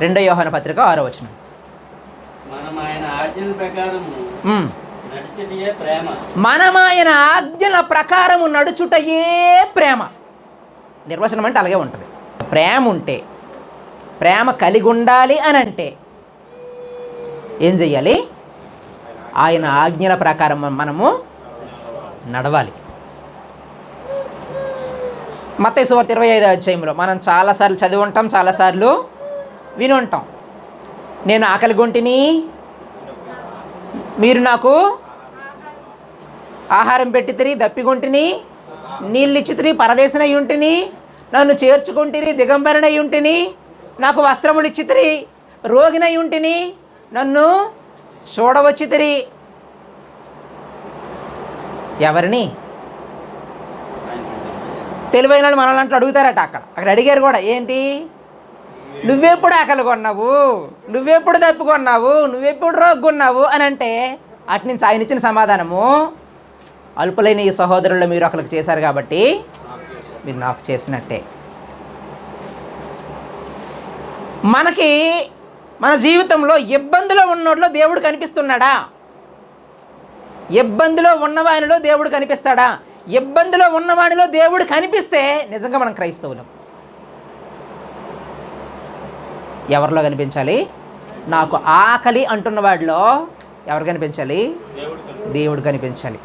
రెండో యోహాన పత్రిక ఆరో వచనం. మనం ఆయన ఆజ్ఞల ప్రకారము. నడిచిటియే ప్రేమ. నిర్వచనం అంటే అలాగే ఉంటుంది. ప్రేమ ఉంటే ప్రేమ కలిగి ఉండాలి అని అంటే ఏం చెయ్యాలి? ఆయన ఆజ్ఞల ప్రకారం మనము నడవాలి. మత్తయి సువార్త ఇరవై ఐదు అధ్యాయంలో మనం చాలాసార్లు చదివి ఉంటాం చాలాసార్లు విని ఉంటాం నేను ఆకలి గొంటిని మీరు నాకు ఆహారం పెట్టితిరి దప్పిగొంటిని నీళ్ళిచ్చితిరి పరదేశనై ఉంటిని నన్ను చేర్చుకుంటిరి దిగంబరనై ఉంటిని నాకు వస్త్రములు ఇచ్చితిరి రోగినై ఉంటిని నన్ను చూడవచ్చితిరి ఎవరిని? తెలివైన మనల్ని అంటూ అడుగుతారట అక్కడ. అక్కడ అడిగారు కూడా ఏంటి? నువ్వెప్పుడు ఆకలి కొన్నావు? నువ్వెప్పుడు తప్పుకొన్నావు నువ్వెప్పుడు రోగ్గున్నావు అని అంటే అటు నుంచి ఆయన ఇచ్చిన సమాధానము అల్పులైన ఈ సహోదరులు మీరు ఒకరికి చేశారు కాబట్టి మీరు నాకు చేసినట్టే. మనకి మన జీవితంలో ఇబ్బందిలో ఉన్నోడిలో దేవుడు కనిపిస్తున్నాడా? ఇబ్బందిలో ఉన్నవానిలో దేవుడు కనిపిస్తాడా? ఇబ్బందిలో ఉన్నవానిలో దేవుడు కనిపిస్తే నిజంగా మనం క్రైస్తవులం. ఎవరిలో కనిపించాలి? నాకు ఆకలి అంటున్న వాడిలో ఎవరు కనిపించాలి? దేవుడు కనిపించాలి.